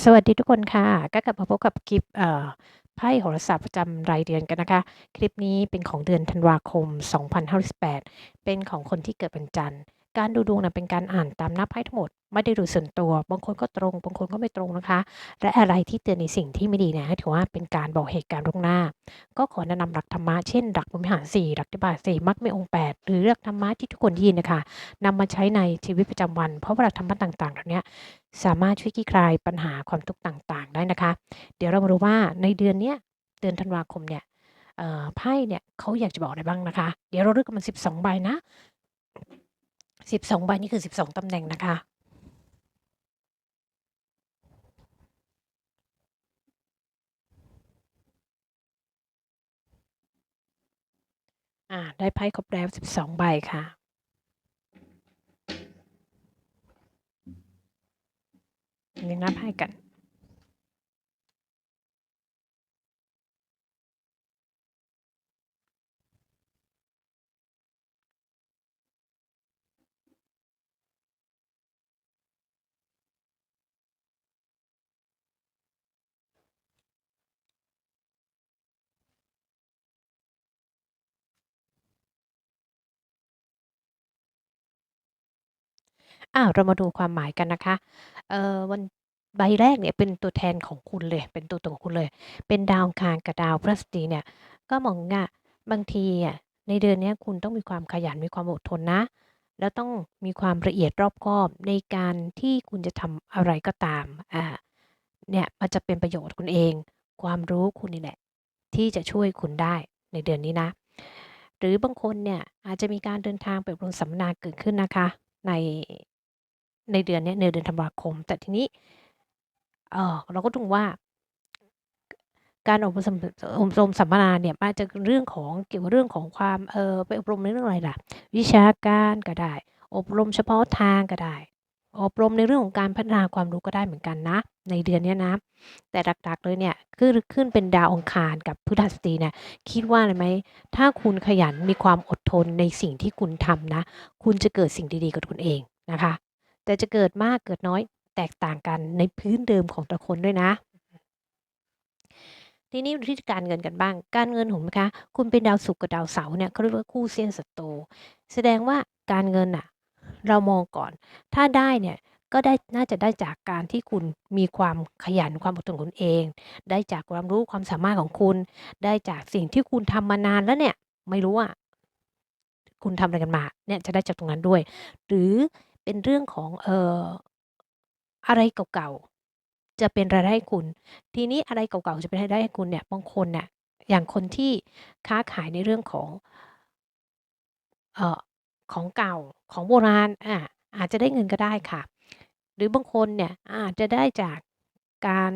สวัสดีทุกคนค่ะ ก็กลับมาพบกับคลิปไพ่โหราศาสตร์ประจำรายเดือนกันนะคะ คลิปนี้เป็นของเดือนธันวาคม 2518 เป็นของคนที่เกิดวันจันทร์ การดูดวงนะเป็นการอ่านตามหน้าไพ่ทั้งหมด ไม่ได้ดูส่วนตัว บางคนก็ตรง บางคนก็ไม่ตรงนะคะ และอะไรที่เตือนในสิ่งที่ไม่ดีนี่ยให้ถือว่าเป็นการบอกเหตุการณ์ล่วงหน้า ก็ขอแนะนำหลักธรรมะ เช่นหลักบริหารสี่หลักที่บาทสี่มักไม่องค์แปดหรือหลักธรรมะที่ทุกคนยินนะคะนำมาใช้ในชีวิตประจำวัน เพราะว่าหลักธรรมะต่างๆเหล่านี้สามารถช่วยคลี่คลายปัญหาความทุกข์ต่างๆ ได้นะคะ เดี๋ยวเรามาดูว่าในเดือนนี้เดือนธันวาคมเนี่ยไพ่เนี่ยเขาอยากจะบอกอะไรบ้างนะคะ เดี๋ยวเราเลือกกันมัน12ใบนะ สิบสองใบนี่คือสิบสองตำแหน่งนะคะ อ่า ได้ไพ่ครบแล้ว12ใบค่ะนี่นับให้กัน อ้าวเรามาดูความหมายกันนะคะ เอ่อ วัน ใบแรกเนี่ยเป็นตัวแทนของคุณเลย เป็นตัวตนของคุณเลย เป็นดาวอังคารกับดาวพฤหัสบดีเนี่ย ก็มองว่าบางทีอะ ในเดือนเนี้ยคุณต้องมีความขยัน มีความอดทนนะ แล้วต้องมีความละเอียดรอบคอบในการที่คุณจะทำอะไรก็ตาม อ่า เนี่ยมันจะเป็นประโยชน์กับคุณเอง ความรู้คุณนี่แหละ ที่จะช่วยคุณได้ในเดือนนี้นะ หรือบางคนเนี่ยอาจจะมีการเดินทางไปอบรมสัมมนาเกิดขึ้นนะคะ ใน ในเดือนนี้ในเดือนธันวาคม แต่ทีนี้เออเราก็ดูว่าการอบรมสัมอบรมสัมมนาเนี่ยมันอาจจะเรื่องของเกี่ยวกับเรื่องของความเอ่อไปอบรมในเรื่องอะไรล่ะ วิชาการก็ได้ อบรมเฉพาะทางก็ได้ อบรมในเรื่องของการพัฒนาความรู้ก็ได้เหมือนกันนะ ในเดือนนี้นะ แต่หลักๆเลยเนี่ยขึ้นขึ้นเป็นดาวองคารกับพฤหัสบดีเนี่ยคิดว่าอะไรไหมถ้าคุณขยันมีความอดทนในสิ่งที่คุณทำนะ คุณจะเกิดสิ่งดีๆกับคุณเองนะคะ แต่จะเกิดมากเกิดน้อยแตกต่างกันในพื้นเดิมของแต่ละคนด้วยนะ ทีนี้ดูที่การเงินกันบ้าง การเงินเห็นไหมคะ คุณเป็นดาวศุกร์กับดาวเสาร์เนี่ยเขาเรียกว่าคู่เซียนศัตรูแสดงว่าการเงินน่ะเรามองก่อน ถ้าได้เนี่ยก็ได้น่าจะได้จากการที่คุณมีความขยันความอดทนของคุณเอง ได้จากความรู้ความสามารถของคุณ ได้จากสิ่งที่คุณทำมานานแล้วเนี่ย ไม่รู้อะคุณทำอะไรกันมา เนี่ยจะได้จากตรงนั้นด้วย หรือ เป็นเรื่องของ เอ่อ อะไรเก่า ๆ จะเป็นรายได้ให้คุณ ทีนี้อะไรเก่า ๆ จะเป็นรายได้ให้คุณเนี่ย บางคนน่ะ อย่างคนที่ค้าขายในเรื่องของ เอ่อ ของเก่า ของโบราณ อา อาจจะได้เงินก็ได้ค่ะ หรือบางคนเนี่ย อาจจะได้จากการ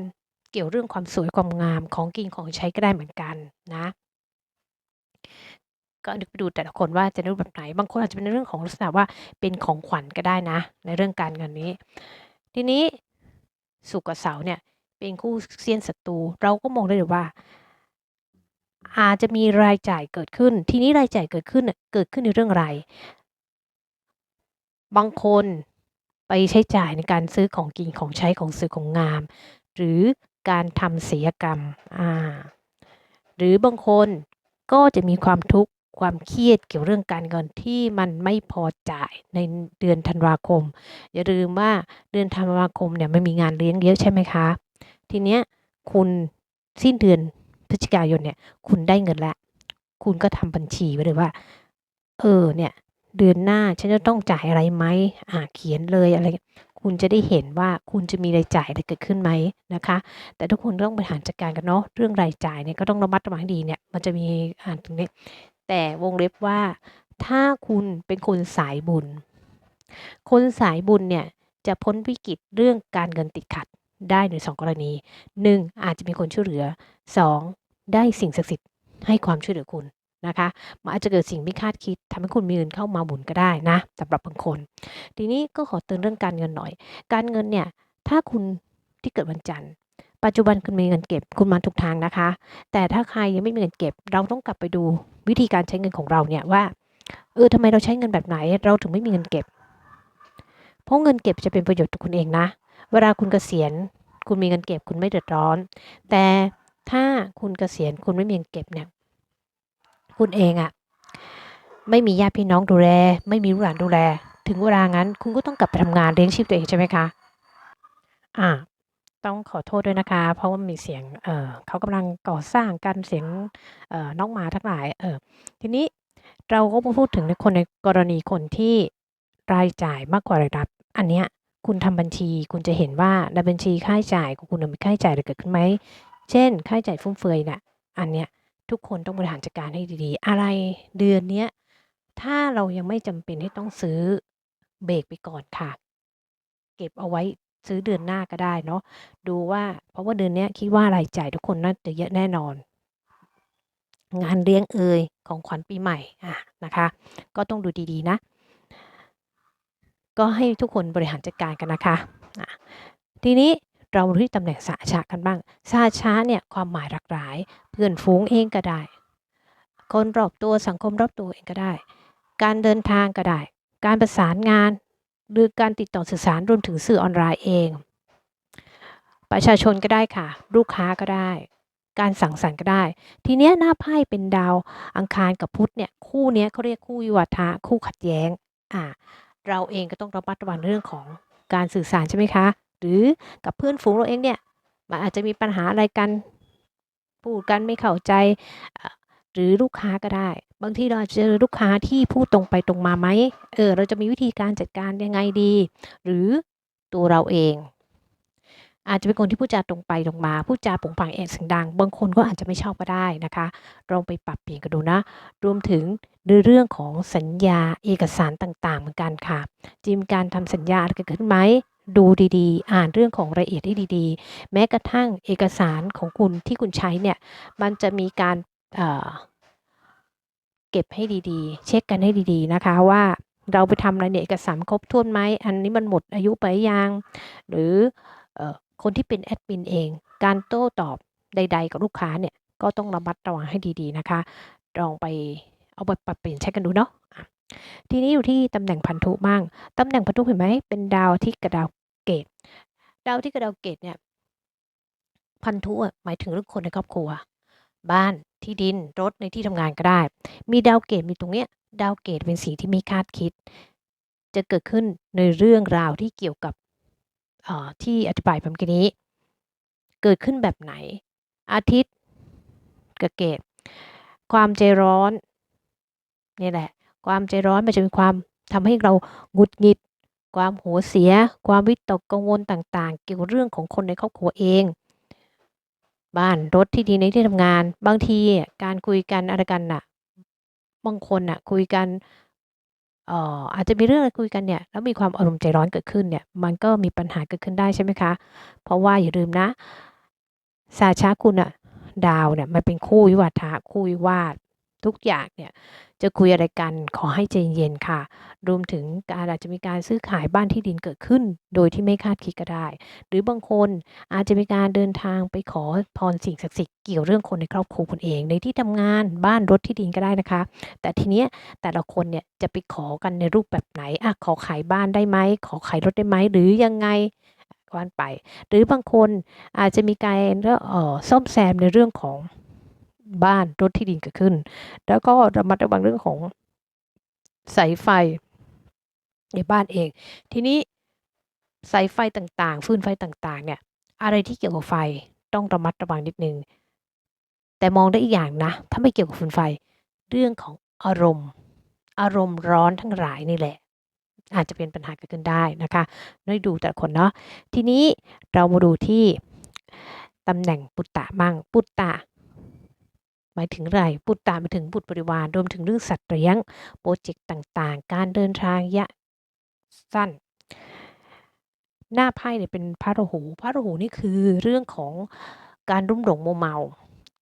เกี่ยวเรื่องความสวยความงาม ของกินของใช้ก็ได้เหมือนกันนะ ก็นึกไปดูแต่ละคนว่าจะรูปแบบไหน บางคนอาจจะเป็นเรื่องของลักษณะว่าเป็นของขวัญก็ได้นะ ในเรื่องการเงินนี้ ทีนี้ศุกกับเสาเนี่ยเป็นคู่เซียนศัตรูเราก็มองได้เลยว่า อาจจะมีรายจ่ายเกิดขึ้น ทีนี้รายจ่ายเกิดขึ้นเกิดขึ้นในเรื่องอะไร บางคนไปใช้จ่ายในการซื้อของกินของใช้ของสวยของงาม หรือการทำศัลยกรรมอาหรือบางคนก็จะมีความทุกข์ ความเครียดเกี่ยวเรื่องการเงินที่มันไม่พอจ่ายในเดือนธันวาคม อย่าลืมว่าเดือนธันวาคมเนี่ยมันมีงานเลี้ยงเยอะใช่ไหมคะ ทีเนี้ยคุณสิ้นเดือนพฤศจิกายนเนี่ยคุณได้เงินแล้ว คุณก็ทำบัญชีไว้เลยว่า เออเนี่ยเดือนหน้าฉันจะต้องจ่ายอะไรไหมอ่าเขียนเลยอะไรเงี้ยคุณจะได้เห็นว่าคุณจะมีรายจ่ายอะไรเกิดขึ้นไหมนะคะ แต่ทุกคนต้องบริหารจัดการกันเนาะ เรื่องรายจ่ายเนี่ยก็ต้องระมัดระวังให้ดีเนี่ย มันจะมีอ่านตรงนี้ แต่วงเล็บว่า ถ้าคุณเป็นคนสายบุญ คนสายบุญเนี่ยจะพ้นวิกฤตเรื่องการเงินติดขัดได้ใน2กรณี 1 อาจจะมีคนช่วยเหลือ 2 ได้สิ่งศักดิ์สิทธิ์ให้ความช่วยเหลือคุณนะคะมันอาจจะเกิดสิ่งไม่คาดคิดทำให้คุณมีเงินเข้ามาหมุนก็ได้นะสำหรับบางคน ทีนี้ก็ขอเตือนเรื่องการเงินหน่อย การเงินเนี่ยถ้าคุณที่เกิดวันจันทร์ ปัจจุบันคุณมีเงินเก็บคุณมาถูกทางนะคะ แต่ถ้าใครยังไม่มีเงินเก็บ เราต้องกลับไปดูวิธีการใช้เงินของเราเนี่ยว่าเออทำไมเราใช้เงินแบบไหน เราถึงไม่มีเงินเก็บ เพราะเงินเก็บจะเป็นประโยชน์ต่อคุณเองนะ เวลาคุณเกษียณ คุณมีเงินเก็บ คุณไม่เดือดร้อน แต่ถ้าคุณเกษียณคุณไม่มีเงินเก็บเนี่ย คุณเองอะไม่มีญาติพี่น้องดูแล ไม่มีลูกหลานดูแล ถึงเวลางั้น คุณก็ต้องกลับไปทำงานเลี้ยงชีพตัวเองใช่ไหมคะ อ่า ต้องขอโทษด้วยนะคะ เพราะว่ามีเสียง เอ่อเขากำลังก่อสร้างกันเสียง เอ่อน้องหมาทั้งหลาย เออ ทีนี้เราก็มาพูดถึงในคนในกรณีคนที่รายจ่ายมากกว่ารายรับ อันเนี้ยคุณทำบัญชี คุณจะเห็นว่าในบัญชีค่าใช้จ่ายของคุณน่ะมีค่าใช้จ่ายอะไรเกิดขึ้นไหม เช่น ค่าใช้จ่ายฟุ่มเฟือยน่ะ อันเนี้ยทุกคนต้องบริหารจัดการให้ดีๆ อะไรเดือนเนี้ยถ้าเรายังไม่จำเป็นที่ต้องซื้อเบรกไปก่อนค่ะ เก็บเอาไว้ ซื้อเดือนหน้าก็ได้เนาะดูว่าเพราะว่าเดือนนี้คิดว่ารายจ่ายทุกคนน่าจะเยอะแน่นอน งานเลี้ยงเอยของขวัญปีใหม่อ่านะคะ ก็ต้องดูดีๆนะ ก็ให้ทุกคนบริหารจัดการกันนะคะอ่าทีนี้เรามาที่ตำแหน่งสหชะกันบ้างสหชะเนี่ยความหมายหลากหลาย เพื่อนฝูงเองก็ได้ คนรอบตัวสังคมรอบตัวเองก็ได้ การเดินทางก็ได้ การประสานงาน หรือการติดต่อสื่อสารรวมถึงสื่อออนไลน์เอง ประชาชนก็ได้ค่ะ ลูกค้าก็ได้ การสั่งสรรค์ก็ได้ ทีเนี้ยหน้าไพ่เป็นดาวอังคารกับพุธเนี่ยคู่เนี้ยเขาเรียกคู่วิวาทะคู่ขัดแย้งอ่าเราเองก็ต้องระมัดระวังเรื่องของการสื่อสารใช่ไหมคะ หรือกับเพื่อนฝูงเราเองเนี่ยมันอาจจะมีปัญหาอะไรกัน พูดกันไม่เข้าใจ หรือลูกค้าก็ได้ บางทีเราจะเจอลูกค้าที่พูดตรงไปตรงมาไหมเออ เราจะมีวิธีการจัดการยังไงดี หรือตัวเราเอง อาจจะเป็นคนที่พูดจาตรงไปตรงมาพูดจาผงผางแอบเสียงดัง บางคนก็อาจจะไม่ชอบก็ได้นะคะลองไปปรับเปลี่ยนกันดูนะ รวมถึงในเรื่องของสัญญาเอกสารต่างๆ เหมือนกันค่ะจะมีการทำสัญญาอะไรเกิดขึ้นไหมดูดีๆ อ่านเรื่องของรายละเอียดให้ดีๆ แม้กระทั่งเอกสารของคุณที่คุณใช้เนี่ย มันจะมีการ เเก็บให้ดีๆ เช็กกันให้ดีๆนะคะว่าเราไปทำอะไรเนี่ยเอกสารครบถ้วนไหมอันนี้มันหมดอายุไปยัง หรืออคนที่เป็นแอดมินเอง การโต้ตอบใด ๆ กับลูกค้าเนี่ยก็ต้องระมัดระวังให้ดีๆนะคะ ลองไปเอาไปปรับเปลี่ยนใช้กันดูเนาะทีนี้อยู่ที่ตำแหน่งพันธุบ้าง ตำแหน่งพันธุเห็นไหมเป็นดาวทิตย์กับดาวเกต ดาวทิตย์กับดาวเกตเนี่ยพันธุอะหมายถึงเรื่องคนในครอบครัว บ้าน ที่ดินรถในที่ทำงานก็ได้ มีดาวเกตมีตรงเนี้ยดาวเกตเป็นสิ่งที่ไม่คาดคิด จะเกิดขึ้นในเรื่องราวที่เกี่ยวกับที่อธิบายไปเมื่อกี้นี้ เกิดขึ้นแบบไหน อาทิตย์กับเกต ความใจร้อนนี่แหละ ความใจร้อนมันจะมีความทำให้เราหงุดหงิด ความหัวเสีย ความวิตกกังวลต่างๆ เกี่ยวกับเรื่องของคนในครอบครัวเอง บ้านรถที่ดีในที่ทำงาน บางทีการคุยกันอะไรกันน่ะ บางคนน่ะ คุยกันเอ่ออาจจะมีเรื่องอะไรคุยกันเนี่ยแล้วมีความอารมณ์ใจร้อนเกิดขึ้นเนี่ย มันก็มีปัญหาเกิดขึ้นได้ใช่ไหมคะ เพราะว่าอย่าลืมนะ สาชาคุณน่ะดาวเนี่ยมันเป็นคู่วิวาทะคู่วิวาท ทุกอย่างเนี่ยจะคุยอะไรกันขอให้ใจเย็นๆค่ะ รวมถึงการอาจจะมีการซื้อขายบ้านที่ดินเกิดขึ้น โดยที่ไม่คาดคิดก็ได้ หรือบางคนอาจจะมีการเดินทางไปขอพรสิ่งศักดิ์สิทธิ์เกี่ยวเรื่องคนในครอบครัวคุณเอง ในที่ทำงานบ้านรถที่ดินก็ได้นะคะ แต่ทีเนี้ยแต่ละคนเนี่ยจะไปขอกันในรูปแบบไหนอะขอขายบ้านได้ไหมขอขายรถได้ไหมหรือยังไงว่าไป หรือบางคนอาจจะมีการเออ่อซ่อมแซมในเรื่องของ บ้านรถที่ดินเกิดขึ้น แล้วก็ระมัดระวังเรื่องของสายไฟในบ้านเอง ทีนี้สายไฟต่างๆ ฟืนไฟต่างๆ เนี่ย อะไรที่เกี่ยวกับไฟต้องระมัดระวังนิดนึง แต่มองได้อีกอย่างนะ ถ้าไม่เกี่ยวกับฟืนไฟ เรื่องของอารมณ์ อารมณ์ร้อนทั้งหลายนี่แหละ อาจจะเป็นปัญหาเกิดขึ้นได้นะคะให้ดูแต่คนเนาะ ทีนี้เรามาดูที่ตำแหน่งปุตตะบ้าง ปุตตะ หมายถึงไรปุตรตะหมายถึงบุตรบริวารรวมถึงเรื่องสัตว์เลี้ยงพรเจกต์ต่างๆ การเดินทางระยะสั้น หน้าไพ่เนี่ยเป็นพระราหูพระราหูนี่คือเรื่องของการลุ่มหลงโมเมา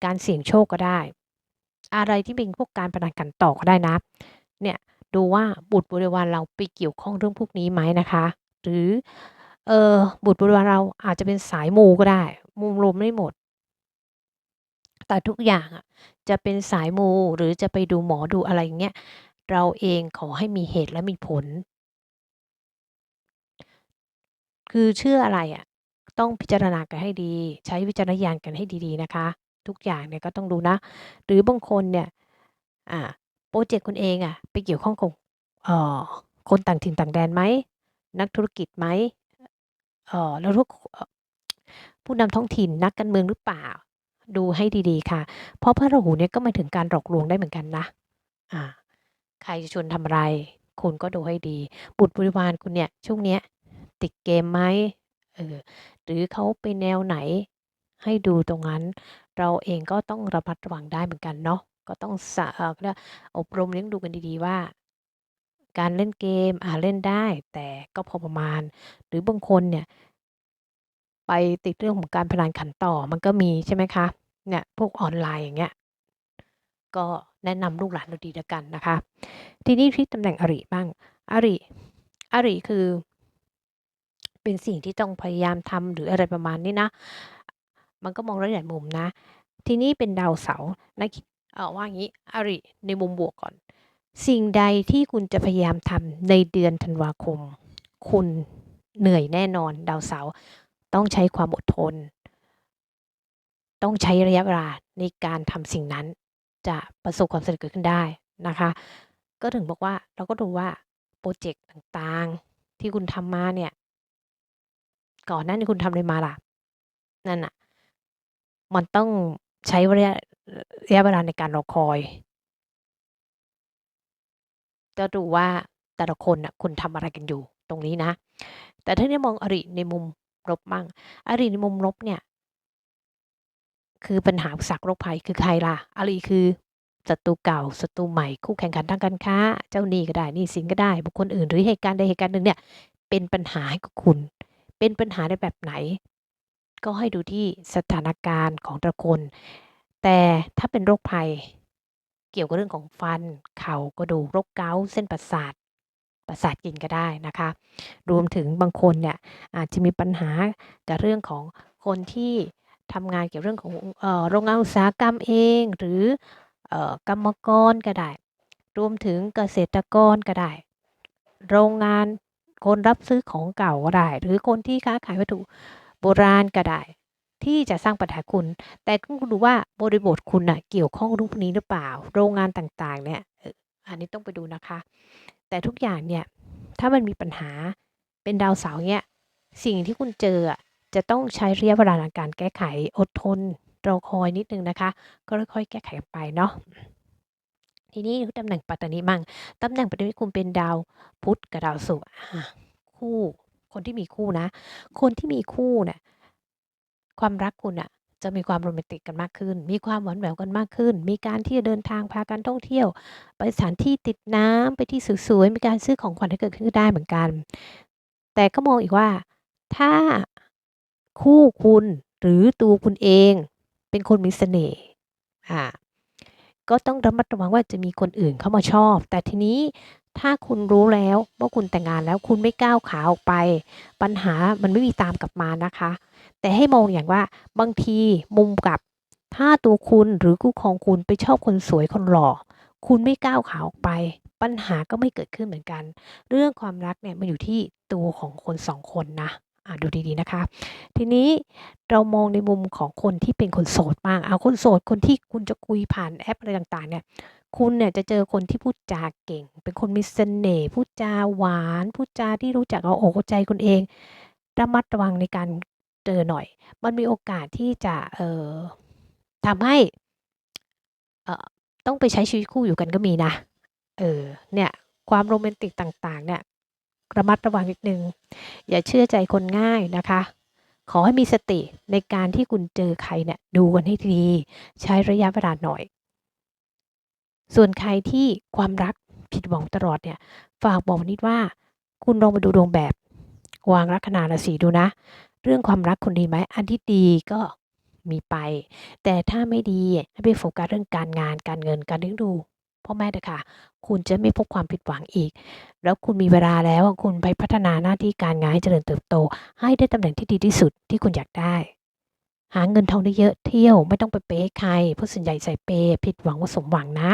การเสี่ยงโชคก็ได้ อะไรที่เป็นพวกการพนันขันต่อก็ได้นะ เนี่ยดูว่าบุตรบริวารเราไปเกี่ยวข้องเรื่องพวกนี้ไหมนะคะ หรือเออบุตรบริวารเราอาจจะเป็นสายมูก็ได้มูรวมไม่หมด แต่ทุกอย่างอะจะเป็นสายมูหรือจะไปดูหมอดูอะไรอย่างเงี้ยเราเองขอให้มีเหตุและมีผล คือเชื่ออะไรอะต้องพิจารณากันให้ดี ใช้วิจารณญาณกันให้ดีๆนะคะ ทุกอย่างเนี่ยก็ต้องดูนะ หรือบางคนเนี่ยอ่าโปรเจกต์คุณเองอะไปเกี่ยวข้องกับเอ่อคนต่างถิ่นต่างแดนไหมนักธุรกิจไหมเอ่อแล้วทุกผู้นำท้องถิ่นนักการเมืองหรือเปล่า ดูให้ดีๆค่ะ เพราะพระราหูเนี่ยก็มาถึงการหลอกลวงได้เหมือนกันนะอ่าใครจะชวนทำอะไร คุณก็ดูให้ดี บุตรบริวารคุณเนี่ยช่วงเนี้ยติดเกมไหมเออหรือเขาไปแนวไหน ให้ดูตรงนั้น เราเองก็ต้องระมัดระวังได้เหมือนกันเนาะก็ต้องสะเอ่อเรียอบรมเลี้ยงดูกันดีๆว่า การเล่นเกมอ่าเล่นได้ แต่ก็พอประมาณ หรือบางคนเนี่ย ไปติดเรื่องของการพนันขันต่อมันก็มีใช่ไหมคะ เนี่ยพวกออนไลน์อย่างเงี้ย ก็แนะนำลูกหลานเราดีแล้วกันนะคะ ทีนี้ที่ตำแหน่งอริบ้าง อริ อริคือ เป็นสิ่งที่ต้องพยายามทำหรืออะไรประมาณนี้นะ มันก็มองได้หลายมุมนะ ทีนี้เป็นดาวเสาร์นะเออว่างี้ อริในมุมบวกก่อน สิ่งใดที่คุณจะพยายามทำในเดือนธันวาคม คุณเหนื่อยแน่นอนดาวเสาร์ ต้องใช้ความอดทน ต้องใช้ระยะเวลาในการทำสิ่งนั้นจะประสบความสำเร็จเกิดขึ้นได้นะคะ ก็ถึงบอกว่าเราก็ดูว่าโปรเจกต์ต่างๆที่คุณทำมาเนี่ย ก่อนหน้านี้คุณทำอะไรมาล่ะ นั่นน่ะมันต้องใช้ระยะระยะเวลาในการรอคอย จะดูว่าแต่ละคนน่ะคุณทำอะไรกันอยู่ตรงนี้นะ แต่ถ้าได้มองอริในมุม ลบบ้าง อริในมุมลบเนี่ย คือปัญหาสรรคโรคภัยคือใครล่ะอริคือศัตรูเก่าศัตรูใหม่คู่แข่งขันทางการค้า เจ้าหนี้ก็ได้หนี้สินก็ได้ บุคคลอื่นหรือเหตุการณ์ใดเหตุการณ์หนึ่งเนี่ย เป็นปัญหาให้กับคุณ เป็นปัญหาในแบบไหน ก็ให้ดูที่สถานการณ์ของแต่ละคน แต่ถ้าเป็นโรคภัย เกี่ยวกับเรื่องของฟัน เข่ากระดูกโรคเกาต์เส้นประสาท ประสาทกินก็ได้นะคะ รวมถึงบางคนเนี่ยอาจจะมีปัญหากับเรื่องของคนที่ทำงานเกี่ยวเรื่องของโรงงานอุตสาหกรรมเอง หรืออกรรมกรก็ได้ รวมถึงเกษตรกรก็ได้ โรงงานคนรับซื้อของเก่าก็ได้ หรือคนที่ค้าขายวัตถุโบราณก็ได้ ที่จะสร้างปัญหาคุณ แต่ก็ดูว่าบริบทคุณน่ะเกี่ยวข้องรูปนี้หรือเปล่า โรงงานต่างๆเนี่ยอันนี้ต้องไปดูนะคะ แต่ทุกอย่างเนี่ยถ้ามันมีปัญหาเป็นดาวเสาร์เนี่ยสิ่งที่คุณเจอจะต้องใช้ระยะเวลาในการแก้ไขอดทนรอคอยนิดนึงนะคะ ก็ค่อยๆแก้ไขไปเนาะทีนี้ตำแหน่งปัตตานีมั่งตำแหน่งปัตตานีคุณเป็นดาวพุธกับดาวศุกร์คู่ คนที่มีคู่นะ คนที่มีคู่เนี่ยความรักคุณอะ จะมีความโรแมนติกกันมากขึ้น มีความหวานแหววกันมากขึ้น มีการที่จะเดินทางพากันท่องเที่ยว ไปสถานที่ติดน้ำไปที่สวยๆมีการซื้อของขวัญให้เกิดขึ้นก็ได้เหมือนกัน แต่ก็มองอีกว่าถ้าคู่คุณหรือตัวคุณเองเป็นคนมีเสน่ห์อ่าก็ต้องระมัดระวังว่าจะมีคนอื่นเข้ามาชอบ แต่ทีนี้ถ้าคุณรู้แล้วว่าคุณแต่งงานแล้วคุณไม่ก้าวขาออกไป ปัญหามันไม่มีตามกลับมานะคะ แต่ให้มองอย่างว่าบางทีมุมกลับ ถ้าตัวคุณหรือคู่ครองคุณไปชอบคนสวยคนหล่อ คุณไม่ก้าวขาออกไป ปัญหาก็ไม่เกิดขึ้นเหมือนกัน เรื่องความรักเนี่ยมันอยู่ที่ตัวของคนสองคนนะอ่าดูดีๆนะคะ ทีนี้เรามองในมุมของคนที่เป็นคนโสดบ้างเอาคนโสดคนที่คุณจะคุยผ่านแอปอะไรต่างๆเนี่ยคุณเนี่ยจะเจอคนที่พูดจาเก่ง เป็นคนมีเสน่ห์พูดจาหวาน พูดจาที่รู้จักเอาอกเอาใจคุณเองระมัดระวังในการ เจอหน่อย มันมีโอกาสที่จะเอ่อทำให้เอ่อต้องไปใช้ชีวิตคู่อยู่กันก็มีนะ เออ เนี่ย ความโรแมนติกต่าง ๆ เนี่ย ระมัดระวังนิดนึง อย่าเชื่อใจคนง่ายนะคะ ขอให้มีสติในการที่คุณเจอใครเนี่ย ดูกันให้ดี ใช้ระยะเวลาหน่อย ส่วนใครที่ความรักผิดหวังตลอดเนี่ย ฝากบอกนิดว่า คุณลองมาดูดวงแบบ วางลัคนาราศีดูนะ เรื่องความรักคุณดีไหมอันที่ดีก็มีไป แต่ถ้าไม่ดีให้ไปโฟกัสเรื่องการงานการเงินการเลี้ยงดูพ่อแม่เถอะค่ะ คุณจะไม่พบความผิดหวังอีก แล้วคุณมีเวลาแล้วคุณไปพัฒนาหน้าที่การงานให้เจริญเติบโต ให้ได้ตำแหน่งที่ดีที่สุดที่คุณอยากได้ หาเงินทองได้เยอะเที่ยวไม่ต้องไปเป๊ะใครเพราะส่วนใหญ่ใส่เปย์ผิดหวังว่าสมหวังนะ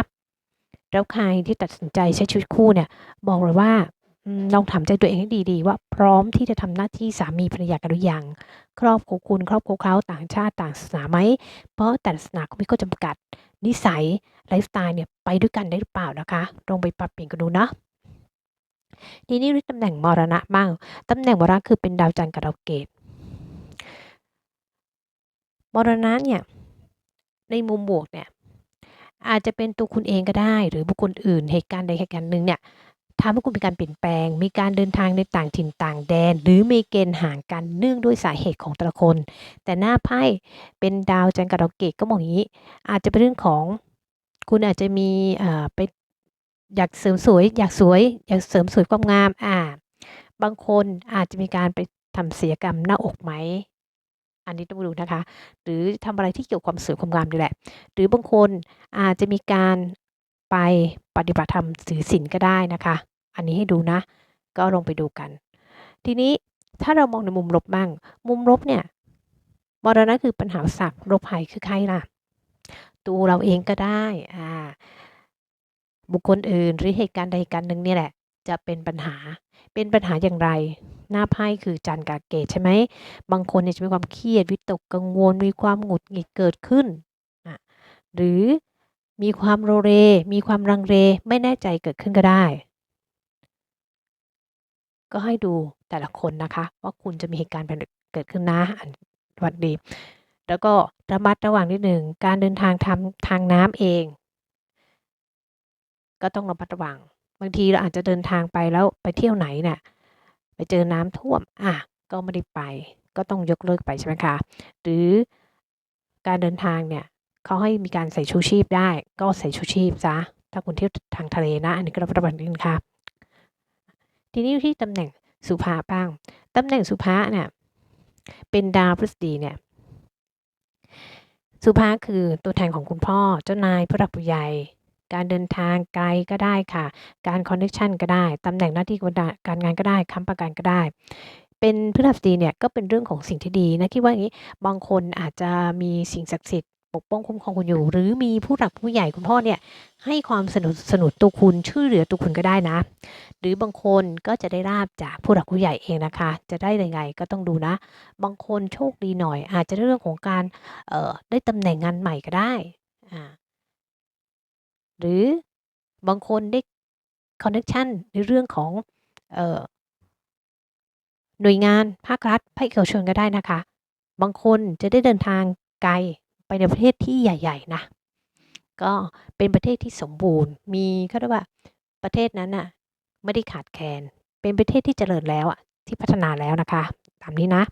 แล้วใครที่ตัดสินใจใช้ชีวิตคู่เนี่ยบอกเลยว่า ลองถามใจตัวเองให้ดีๆ ว่าพร้อมที่จะทำหน้าที่สามีภรรยากันหรือยัง ครอบครัวคุณ ครอบครัวเขาต่างชาติต่างศาสนาไหม เพราะแต่ศาสนาเขามีข้อจำกัด นิสัยไลฟ์สไตล์เนี่ยไปด้วยกันได้หรือเปล่านะคะลองไปปรับเปลี่ยนกันดูนะทีนี้เรื่องตำแหน่งมรณะบ้างตำแหน่งมรณะคือเป็นดาวจันทร์กับดาวเกตมรณะเนี่ยในมุมบวกเนี่ยอาจจะเป็นตัวคุณเองก็ได้ หรือบุคคลอื่นเหตุการณ์ใดเหตุการณ์หนึ่งเนี่ย ทำให้คุณมีการเปลี่ยนแปลง มีการเดินทางในต่างถิ่นต่างแดน หรือมีเกณฑ์ห่างกันเนื่องด้วยสาเหตุของแต่ละคน แต่หน้าไพ่เป็นดาวจันทร์กับดาวเกตก็มองอย่างนี้ อาจจะเป็นเรื่องของคุณอาจจะมีเอ่อไปอยากเสริมสวย อยากสวย อยากเสริมสวยความงามอ่า บางคนอาจจะมีการไปทำศัลยกรรมหน้าอกไหม อันนี้ต้องดูนะคะ หรือทำอะไรที่เกี่ยวกับความสวยความงามนี่แหละ หรือบางคนอาจจะมีการ ไปปฏิบัติธรรมถือศีลก็ได้นะคะ อันนี้ให้ดูนะ ก็ลงไปดูกัน ทีนี้ถ้าเรามองในมุมลบบ้าง มุมลบเนี่ยมรณะคือปัญหาศักดิ์ลบภัยคือใครล่ะ ตัวเราเองก็ได้อ่าบุคคลอื่นหรือเหตุการณ์ใดการหนึ่งเนี่ยแหละ จะเป็นปัญหา เป็นปัญหาอย่างไร หน้าไพ่คือจันกับเกตใช่ไหม บางคนเนี่ยจะมีความเครียดวิตกกังวลมีความหงุดหงิดเกิดขึ้นอะหรือ มีความโรเร มีความรังเรไม่แน่ใจเกิดขึ้นก็ได้ ก็ให้ดูแต่ละคนนะคะ ว่าคุณจะมีเหตุการณ์แบบเกิดขึ้นนะอันวัดดี แล้วก็ระมัดระวังนิดหนึ่งการเดินทางทางทางน้ำเอง ก็ต้องระมัดระวัง บางทีเราอาจจะเดินทางไปแล้วไปเที่ยวไหนเนี่ยไปเจอน้ำท่วมอะก็ไม่ได้ไป ก็ต้องยกเลิกไปใช่ไหมคะ หรือการเดินทางเนี่ย เขาให้มีการใส่ชูชีพได้ ก็ใส่ชูชีพซะถ้าคุณเที่ยวทางทะเลนะ อันนี้ก็ระมัดระวังนิดนึงค่ะทีนี้ที่ตำแหน่งสุภาบ้างตำแหน่งสุภาเนี่ยเป็นดาวพฤษฎีเนี่ยสุภาคือตัวแทนของคุณพ่อเจ้านายผู้หลักผู้ใหญ่การเดินทางไกลก็ได้ค่ะ การคอนเนคชันก็ได้ตำแหน่งหน้าที่การงานก็ได้ค้ำประกันก็ได้ เป็นพฤหัสบดีเนี่ยก็เป็นเรื่องของสิ่งที่ดีนะคิดว่าอย่างนี้บางคนอาจจะมีสิ่งศักดิ์สิทธิ ปกป้องคุ้มครองคุณอยู่ หรือมีผู้หลักผู้ใหญ่คุณพ่อเนี่ยให้ความสนับสนุนตัวคุณช่วยเหลือตัวคุณก็ได้นะ หรือบางคนก็จะได้ราบจากผู้หลักผู้ใหญ่เองนะคะ จะได้ยังไงก็ต้องดูนะ บางคนโชคดีหน่อย อาจจะเรื่องของการเอ่อได้ตำแหน่งงานใหม่ก็ได้อ่าหรือบางคนได้คอนเนคชันในเรื่องของเอ่อหน่วยงานภาครัฐภาคเอกชนก็ได้นะคะ บางคนจะได้เดินทางไกล ไปในประเทศที่ใหญ่ ๆ นะ ก็เป็นประเทศที่สมบูรณ์ มีเขาเรียกว่าประเทศนั้นน่ะไม่ได้ขาดแคลน เป็นประเทศที่เจริญแล้วอะที่พัฒนาแล้วนะคะ ตามนี้นะ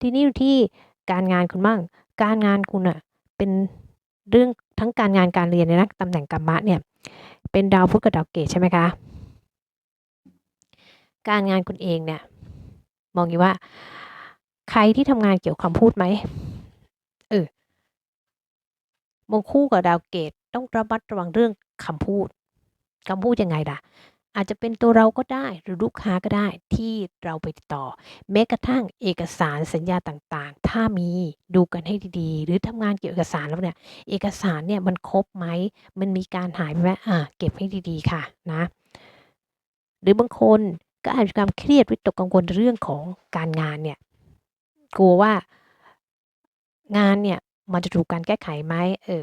ทีนี้อยู่ที่การงานคุณบ้าง การงานคุณอะเป็นเรื่องทั้งการงานการเรียนเนี่ยนะตำแหน่งกรรมะเนี่ยเป็นดาวพุธกับดาวเกตใช่ไหมคะการงานคุณเองเนี่ยมองอย่ว่า ใครที่ทำงานเกี่ยวกับคำพูดไหมเออ มงคู่กับดาวเกตต้องระมัดระวังเรื่องคำพูดคำพูดยังไงล่ะ อาจจะเป็นตัวเราก็ได้หรือลูกค้าก็ได้ที่เราไปติดต่อ แม้กระทั่งเอกสารสัญญาต่างๆ ถ้ามีดูกันให้ดีๆ หรือทำงานเกี่ยวกับเอกสารแล้วเนี่ยเอกสารเนี่ยมันครบไหมมันมีการหายไปไหมอ่าเก็บให้ดีๆค่ะนะหรือบางคนก็อาจจะมีความเครียดวิตกกังวลเรื่องของการงานเนี่ยกลัวว่างานเนี่ย มันจะถูกการแก้ไขไหมเออ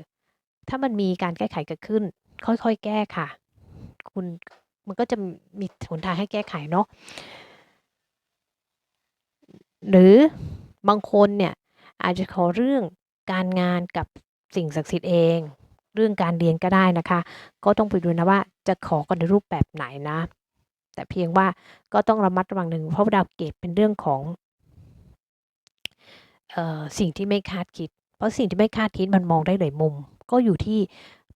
ถ้ามันมีการแก้ไขเกิดขึ้น ค่อยๆ แก้ค่ะ คุณมันก็จะมีหนทางให้แก้ไขเนาะหรือบางคนเนี่ยอาจจะขอเรื่องการงานกับสิ่งศักดิ์สิทธิ์เอง เรื่องการเรียนก็ได้นะคะ ก็ต้องไปดูนะว่าจะขอกันในรูปแบบไหนนะ แต่เพียงว่าก็ต้องระมัดระวังหนึ่งเพราะดาวเกตเป็นเรื่องของออสิ่งที่ไม่คาดคิด เพราะสิ่งที่ไม่คาดคิดมันมองได้หลายมุม ก็อยู่ที่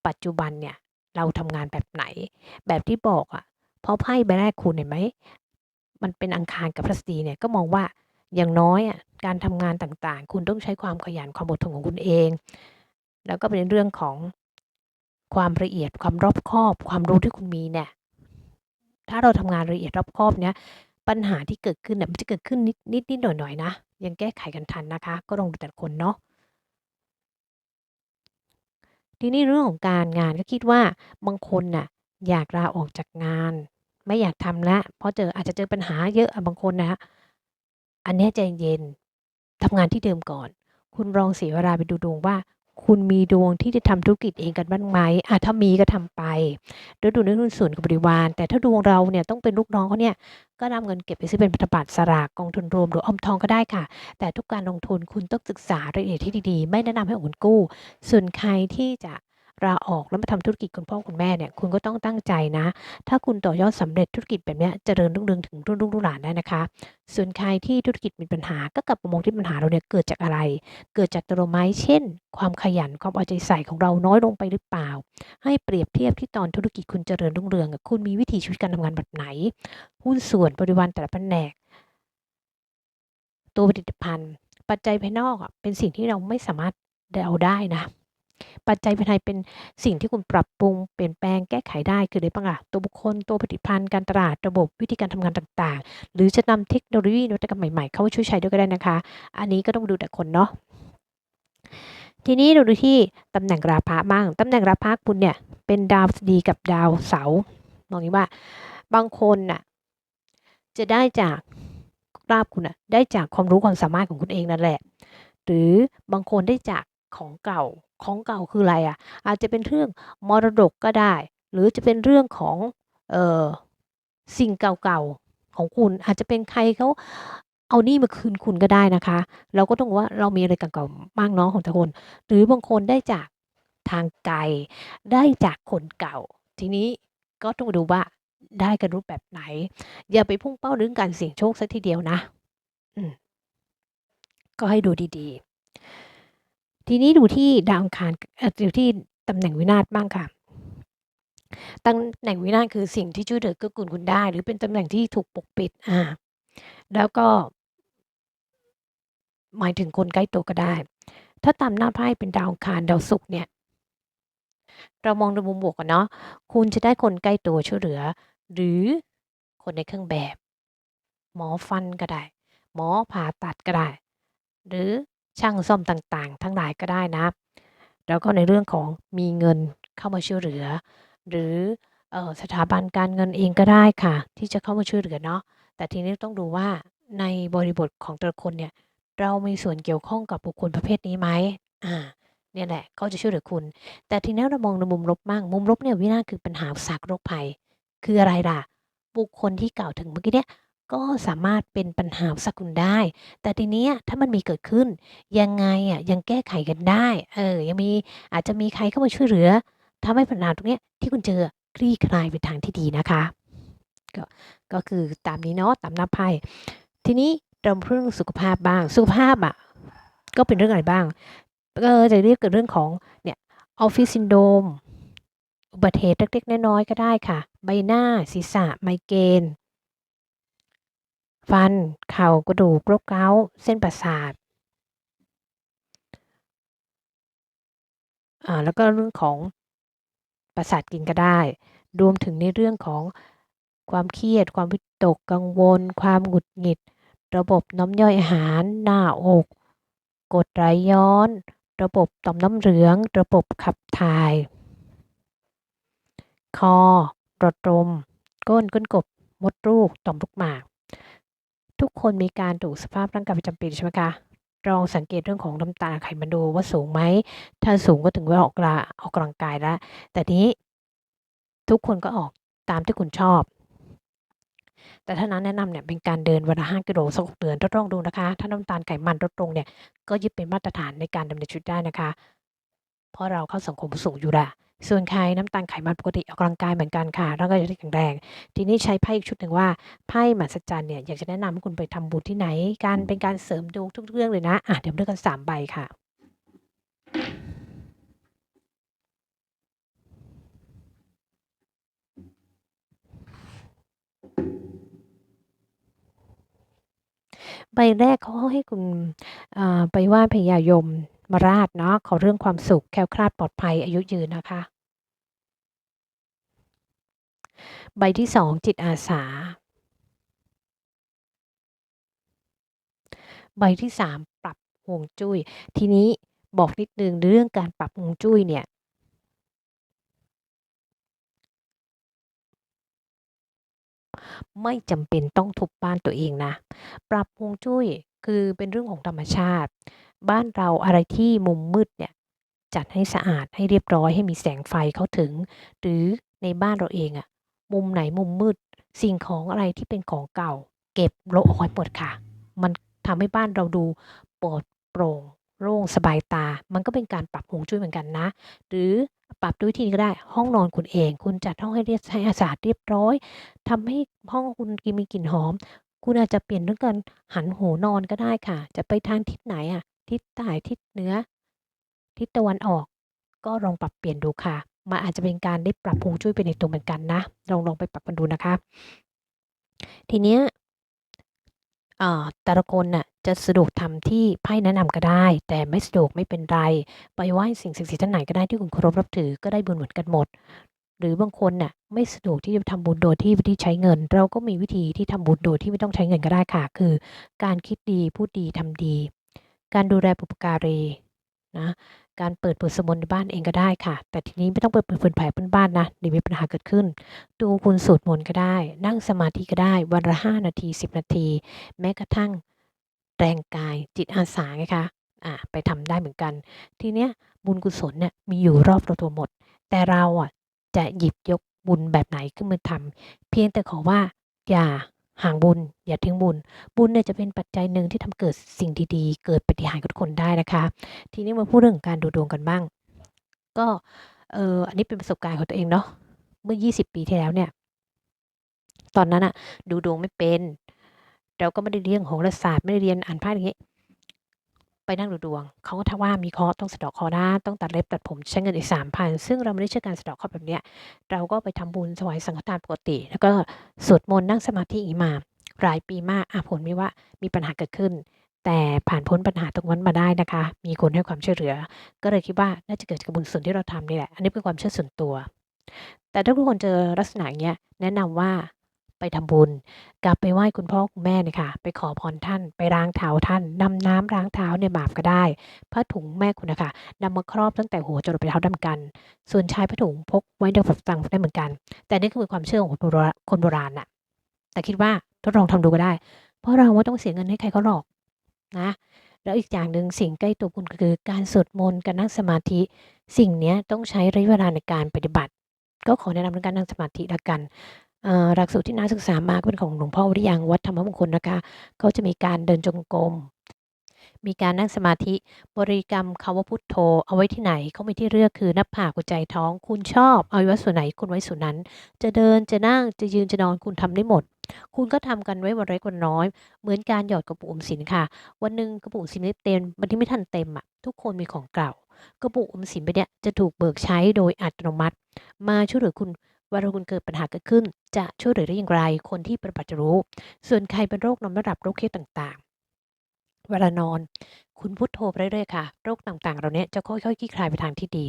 ปัจจุบันเนี่ยเราทำงานแบบไหน แบบที่บอกอะ่ะเพราะไพ่ใบแรกคุณเห็นไหมมันเป็นอังคารกับพฤษฎีเนี่ยก็มองว่าอย่างน้อยอะการทำงานต่างๆ คุณต้องใช้ความขยันความอดทนของคุณเอง แล้วก็เป็นเรื่องของความละเอียดความรอบคอบ ความรู้ที่คุณมีเนี่ยถ้าเราทำงานละเอียดรอบคอบเนี่ยปัญหาที่เกิดขึ้นเนี่ยมันจะเกิดขึ้นนิดนิดนิดหน่อยหน่อยนะ ยังแก้ไขกันทันนะคะ ก็ลองดูแต่คนเนาะ ทีนี้เรื่องของการงานก็คิดว่าบางคนน่ะอยากลาออกจากงาน ไม่อยากทำแล้วเพราะเจออาจจะเจอปัญหาเยอะอะบางคนนะอันเนี้ยใจเย็นทำงานที่เดิมก่อน คุณลองเสียเวลาไปดูดวงว่า คุณมีดวงที่จะทำธุรกิจเองกันบ้างไหมอะถ้ามีก็ทำไปแล้วดูในหุ้นส่วนกับบริวาร แต่ถ้าดวงเราเนี่ยต้องเป็นลูกน้องเขาเนี่ยก็นำเงินเก็บไปซื้อเป็นพันธบัตรสลากกองทุนรวมหรือออมทองก็ได้ค่ะ แต่ทุกการลงทุนคุณต้องศึกษารายละเอียดที่ดีๆ ไม่แนะนำให้โอนกู้ ส่วนใครที่จะ ลาออกแล้วมาทำธุรกิจคุณพ่อคุณแม่เนี่ยคุณก็ต้องตั้งใจนะ ถ้าคุณต่อยอดสำเร็จธุรกิจแบบนี้เจริญรุ่งเรืองถึงรุ่นลูกรุ่นหลานได้นะคะ ส่วนใครที่ธุรกิจมีปัญหาก็กลับมามองที่ปัญหาเราเนี่ยเกิดจากอะไร เกิดจากตัวไหมเช่น ความขยันความเอาใจใส่ของเราน้อยลงไปหรือเปล่า ให้เปรียบเทียบที่ตอนธุรกิจคุณเจริญรุ่งเรืองคุณมีวิธีชีวิตการทำงานแบบไหน หุ้นส่วนบริวารแต่ละแผนก ตัวผลิตภัณฑ์ ปัจจัยภายนอกเป็นสิ่งที่เราไม่สามารถเดาได้นะ ปัจจัยภายในเป็นสิ่งที่คุณปรับปรุงเปลี่ยนแปลงแก้ไขได้คืออะไรบ้างอะตัวบุคคลตัวผลิตภัณฑ์การตลาดระบบวิธีการทำงานต่างๆ หรือจะนำเทคโนโลยีนวัตกรรมใหม่ๆ เข้ามาช่วยใช้ด้วยก็ได้นะคะ อันนี้ก็ต้องดูแต่คนเนาะทีนี้เราดูที่ตำแหน่งราพะบ้างตำแหน่งราพะคุณเนี่ยเป็นดาวดีกับดาวเสาร์มองนี้ว่า บางคนน่ะจะได้จากลาบคุณน่ะได้จากความรู้ความสามารถของคุณเองนั่นแหละ หรือบางคนได้จาก ของเก่า ของเก่าคืออะไรอะ อาจจะเป็นเรื่องมรดกก็ได้ หรือจะเป็นเรื่องของเออสิ่งเก่าๆของคุณ อาจจะเป็นใครเขาเอานี้มาคืนคุณก็ได้นะคะ เราก็ต้องว่าเรามีอะไรเก่าๆมากเน้องของแต่คน หรือบางคนได้จากทางไกล ได้จากคนเก่า ทีนี้ก็ต้องดูว่าได้กันรูปแบบไหน อย่าไปพุ่งเป้าเรื่องการเสี่ยงโชคซะทีเดียวนะ อืมก็ให้ดูดีๆ ทีนี้ดูที่ดาวอังคารดูที่ตำแหน่งวินาศบ้างค่ะตำแหน่งวินาศคือสิ่งที่ช่วยเหลือเกื้อกูลคุณได้ หรือเป็นตำแหน่งที่ถูกปกปิดอ่าแล้วก็ หมายถึงคนใกล้ตัวก็ได้ ถ้าตามหน้าไพ่เป็นดาวอังคารดาวศุกร์เนี่ย เรามองในมุมบวกก่อนเนาะคุณจะได้คนใกล้ตัวช่วยเหลือ หรือคนในเครื่องแบบ หมอฟันก็ได้ หมอผ่าตัดก็ได้ หรือ ช่างซ่อมต่างๆ ทั้งหลายก็ได้นะ แล้วก็ในเรื่องของมีเงินเข้ามาช่วยเหลือ หรืออสถาบันการเงินเองก็ได้ค่ะ ที่จะเข้ามาช่วยเหลือเนาะแต่ทีนี้ต้องดูว่าในบริบทของแต่ละคนเนี่ยเรามีส่วนเกี่ยวข้องกับบุคคลประเภทนี้ไหมอ่าเนี่ยแหละเขาจะช่วยเหลือคุณ แต่ทีนี้เรามองในมุมลบบ้างมุมลบเนี่ยวินาคือปัญหาสรรคโรคภัย คืออะไรล่ะ บุคคลที่กล่าวถึงเมื่อกี้เนี่ย ก็สามารถเป็นปัญหาสรรคคุณได้ แต่ทีเนี้ยถ้ามันมีเกิดขึ้น ยังไงอะยังแก้ไขกันได้ เออ ยังมีอาจจะมีใครเข้ามาช่วยเหลือทำให้ปัญหาตรงเนี้ยที่คุณเจอคลี่คลายไปทางที่ดีนะคะ ก็ก็คือตามนี้เนาะตามหน้าไพ่ทีนี้เราพูดเรื่องสุขภาพบ้างสุขภาพอะก็เป็นเรื่องอะไรบ้างก็จะเรียกเกิดเรื่องของเนี่ยออฟฟิศซินโดมอุบัติเหตุเล็กๆน้อยๆก็ได้ค่ะ ใบหน้าศีรษะไมเกรน ฟัน เข่ากระดูกโรคเกาต์เส้นประสาทแล้วก็เรื่องของประสาทกินก็ได้ รวมถึงในเรื่องของความเครียด ความวิตกกังวล ความหงุดหงิด ระบบน้ำย่อยอาหาร หน้าอกกดไหลย้อน ระบบต่อมน้ำเหลือง ระบบขับถ่าย คอหลอดลมก้นก้นกบ มดลูก ต่อมลูกหมาก ทุกคนมีการตรวจสภาพร่างกายประจำปีใช่ไหมคะลองสังเกตเรื่องของน้ำตาลไขมันดูว่าสูงไหม ถ้าสูงก็ถึงเวลาออกกำลังออกกำลังกายแล้ว แต่นี้ทุกคนก็ออกตามที่คุณชอบ แต่ถ้านั้นแนะนำเนี่ยเป็นการเดินวันละ5กิโลสักเดือนทดลองดูนะคะ ถ้าน้ำตาลไขมันลดลงเนี่ย ก็ยึดเป็นมาตรฐานในการดำเนินชีวิตได้นะคะ เพราะเราเข้าสังคมสูงอยุแล้ว ส่วนใครน้ำตาลไขมันปกติออกกำลังกายเหมือนกันค่ะร่างกายจะได้แข็งแรง ทีนี้ใช้ไพ่อีกชุดหนึ่งว่าไพ่มหัศจรรย์เนี่ยอยากจะแนะนำให้คุณไปทำบุญที่ไหน การเป็นการเสริมดวงทุกเรื่องเลยนะอะเดี๋ยวเลือกกัน3ใบค่ะใบแรกเขาให้คุณไปไหว้พญายม มาราชเนาะขอเรื่องความสุขแคล้วคลาดปลอดภัยอายุยืนนะคะ ใบที่2จิตอาสา ใบที่3ปรับฮวงจุ้ย ทีนี้บอกนิดนึงเรื่องการปรับฮวงจุ้ยเนี่ยไม่จำเป็นต้องทุบบ้านตัวเองนะ ปรับฮวงจุ้ยคือเป็นเรื่องของธรรมชาติ บ้านเราอะไรที่มุมมืดเนี่ยจัดให้สะอาดให้เรียบร้อยให้มีแสงไฟเข้าถึง หรือในบ้านเราเองอะมุมไหนมุมมืด สิ่งของอะไรที่เป็นของเก่า เก็บโละเอาไว้หมดค่ะ มันทำให้บ้านเราดูปลอดโปร่งโล่งสบายตา มันก็เป็นการปรับฮวงจุ้ยเหมือนกันนะ หรือปรับด้วยวิธีนี้ก็ได้ ห้องนอนคุณเอง คุณจัดห้องให้เรียบให้สะอาดเรียบร้อยทำให้ห้องคุณมีกลิ่นหอม คุณอาจจะเปลี่ยนเรื่องการหันหูนอนก็ได้ค่ะ จะไปทางทิศไหนอะ ทิศใต้ทิศเหนือ ทิศตะวันออก ก็ลองปรับเปลี่ยนดูค่ะมันอาจจะเป็นการได้ปรับฮวงจุ้ยไปในตัวเหมือนกันนะ ลองลองไปปรับกันดูนะคะ ทีเนี้ยแต่ละคนน่ะจะสะดวกทำที่ไพ่แนะนำก็ได้ แต่ไม่สะดวกไม่เป็นไร ไปไหว้สิ่งศักดิ์สิทธิ์ท่านไหนก็ได้ที่คุณเคารพนับถือก็ได้บุญเหมือนกันหมด หรือบางคนน่ะไม่สะดวกที่จะทำบุญโดยที่ไม่ได้ใช้เงิน เราก็มีวิธีที่ทำบุญโดยที่ไม่ต้องใช้เงินก็ได้ค่ะ คือ การคิดดีพูดดีทำดี การดูแลบุปการีนะการเปิดบทสวดมนต์ในบ้านเองก็ได้ค่ะ แต่ทีนี้ไม่ต้องเปิดเปิดเผยแผ่เพื่อนบ้านนะเดี๋ยวมีปัญหาเกิดขึ้น ดูคุณสวดมนต์ก็ได้ นั่งสมาธิก็ได้ วันละ5นาที10นาที แม้กระทั่งแรงกายจิตอาสาไงคะอ่าไปทำได้เหมือนกัน ทีเนี้ยบุญกุศลเนี่ยมีอยู่รอบเราตัวหมด แต่เราอะจะหยิบยกบุญแบบไหนขึ้นมาทำเพียงแต่ขอว่าอย่า ห่างบุญ อย่าทิ้งบุญ บุญเนี่ยจะเป็นปัจจัยหนึ่งที่ทำเกิดสิ่งดีๆ เกิดปฏิหารกับทุกคนได้นะคะ ทีนี้มาพูดเรื่องการดูดวงกันบ้าง ก็เอออันนี้เป็นประสบการณ์ของตัวเองเนาะเมื่อ 20 ปีที่แล้วเนี่ย ตอนนั้นอะดูดวงไม่เป็น เราก็ไม่ได้เรียนโหราศาสตร์ไม่ได้เรียนอ่านไพ่อย่างงี้ ไปนั่งดูดวง เขาก็ทักว่ามีเคาะต้องสะดาะเคราะห์นะต้องตัดเล็บตัดผมใช้เงินอีกสามพันซึ่งเราไม่ได้เชื่อการสะดาะเคราะห์แบบเนี้ย เราก็ไปทำบุญถวายสังฆทานปกติ แล้วก็สวดมนต์นั่งสมาธิอีมาหลายปีมากอะผลไมีว่ามีปัญหาเกิดขึ้น แต่ผ่านพ้นปัญหาตรงนั้นมาได้นะคะ มีคนให้ความช่วยเหลือ ก็เลยคิดว่าน่าจะเกิดจากบุญส่วนที่เราทำนี่แหละ อันนี้เป็นความเชื่อส่วนตัว แต่ถ้าทุกคนเจอลักษณะเงี้ยแนะนำว่า ไปทำบุญ กลับไปไหว้คุณพ่อคุณแม่เนี่ยค่ะ ไปขอพรท่าน ไปล้างเท้าท่านนำน้ำล้างเท้าเนี่ยบาปก็ได้ผ้าถุงแม่คุณนะคะนำมาครอบตั้งแต่หัวจนไปเท้าดำกัน ส่วนชายผ้าถุงพกไว้ในกระเป๋าสตางได้เหมือนกัน แต่นี่คือความเชื่อของคนโบราณคนโบราณน่ะ แต่คิดว่าทดลองทำดูก็ได้ เพราะเราไม่ต้องเสียเงินให้ใครเขาหรอกนะแล้วอีกอย่างหนึ่งสิ่งใกล้ตัวคุณก็คือการสวดมนต์การนั่งสมาธิ สิ่งนี้ต้องใช้ระยะเวลาในการปฏิบัติ ก็ขอแนะนำเรื่องการนั่งสมาธิละกัน หลักสูตรที่น้าศึกษามาก็เป็นของหลวงพ่อวิริยังวัดธรรมมงคลนะคะเขาจะมีการเดินจงกรมมีการนั่งสมาธิบริกรรมคำว่าพุทโธ เอาไว้ที่ไหนเขามีที่เลือกคือหน้าผากหัวใจท้อง คุณชอบเอาไว้ส่วนไหนคุณไว้ส่วนนั้น จะเดินจะนั่งจะยืนจะนอนคุณทำได้หมด คุณก็ทำกันไว้วันเล็กวันน้อย เหมือนการหยอดกระปุกอมสินค่ะ วันหนึ่งกระปุกอมสินเต็มวันที่ไม่ทันเต็มอะทุกคนมีของเก่ากระปุกออมสินไปเนี่ยจะถูกเบิกใช้โดยอัตโนมัติ มาช่วยเหลือคุณ ว่าคุณเกิดปัญหาเกิดขึ้น จะช่วยเหลือได้อย่างไร คนที่ปฏิบัติจะรู้ ส่วนใครเป็นโรคนอนไม่หลับโรคเครียดต่างๆ เวลานอน คุณพุทโธไปเรื่อยๆค่ะ โรคต่างๆ เราเนี้ยจะค่อยๆคลี่คลายไปทางที่ดี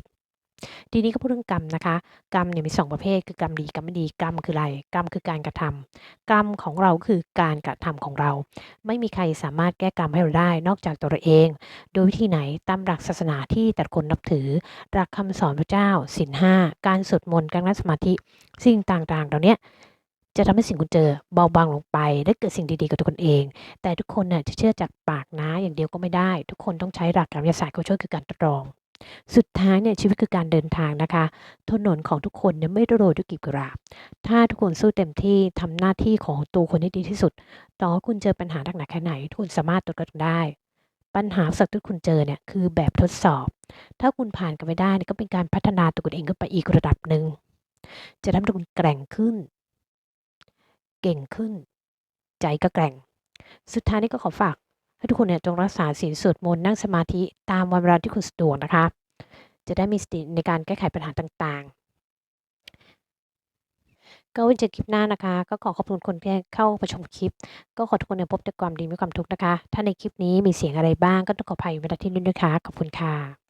ทีนี้ก็พูดเรื่องกรรมนะคะ กรรมเนี่ยมีสองประเภทคือกรรมดีกรรมไม่ดีกรรมคืออะไร กรรมคือการกระทำกรรมของเราคือการกระทำของเรา ไม่มีใครสามารถแก้กรรมให้เราได้ นอกจากตัวเราเอง โดยวิธีไหนตามหลักศาสนาที่แต่คนนับถือหลักคำสอนพระเจ้าศีลห้าการสวดมนต์การนั่งสมาธิสิ่งต่างๆเหล่าเนี้ยจะทำให้สิ่งคุณเจอเบาบางลงไปและเกิดสิ่งดีๆกับตัวคุณเอง แต่ทุกคนน่ะจะเชื่อจากปากนะอย่างเดียวก็ไม่ได้ ทุกคนต้องใช้หลักการวิทยาศาสตร์เข้าช่วยคือการทดลอง สุดท้ายเนี่ยชีวิตคือการเดินทางนะคะ ถนนของทุกคนเนี่ยไม่ได้โรยด้วยกลีบกุหลาบ ถ้าทุกคนสู้เต็มที่ทำหน้าที่ของตัวคนให้ดีที่สุด ต่อให้คุณเจอปัญหาหนักๆแค่ไหน ทุกคนสามารถตกกันได้ ปัญหาสักที่คุณเจอเนี่ยคือแบบทดสอบ ถ้าคุณผ่านกันไม่ได้เนี่ยก็เป็นการพัฒนาตัวคุณเองขึ้นไปอีกระดับหนึ่ง จะทำให้คุณแกร่งขึ้น เก่งขึ้น ใจก็แกร่ง สุดท้ายนี้ก็ขอฝาก ให้ทุกคนเนี่ยจงรักษาศีลสวดมนต์นั่งสมาธิตามวันเวลาที่คุณสะดวกนะคะ จะได้มีสติในการแก้ไขปัญหาต่างๆ ก็ไว้เจอคลิปหน้านะคะ ก็ขอขอบคุณคนที่เข้ามาชมคลิป ก็ขอทุกคนเนี่ยพบแต่ความดีไม่ความทุกข์นะคะ ถ้าในคลิปนี้มีเสียงอะไรบ้างก็ต้องขออภัยเวลาที่นี้ด้วยค่ะขอบคุณค่ะ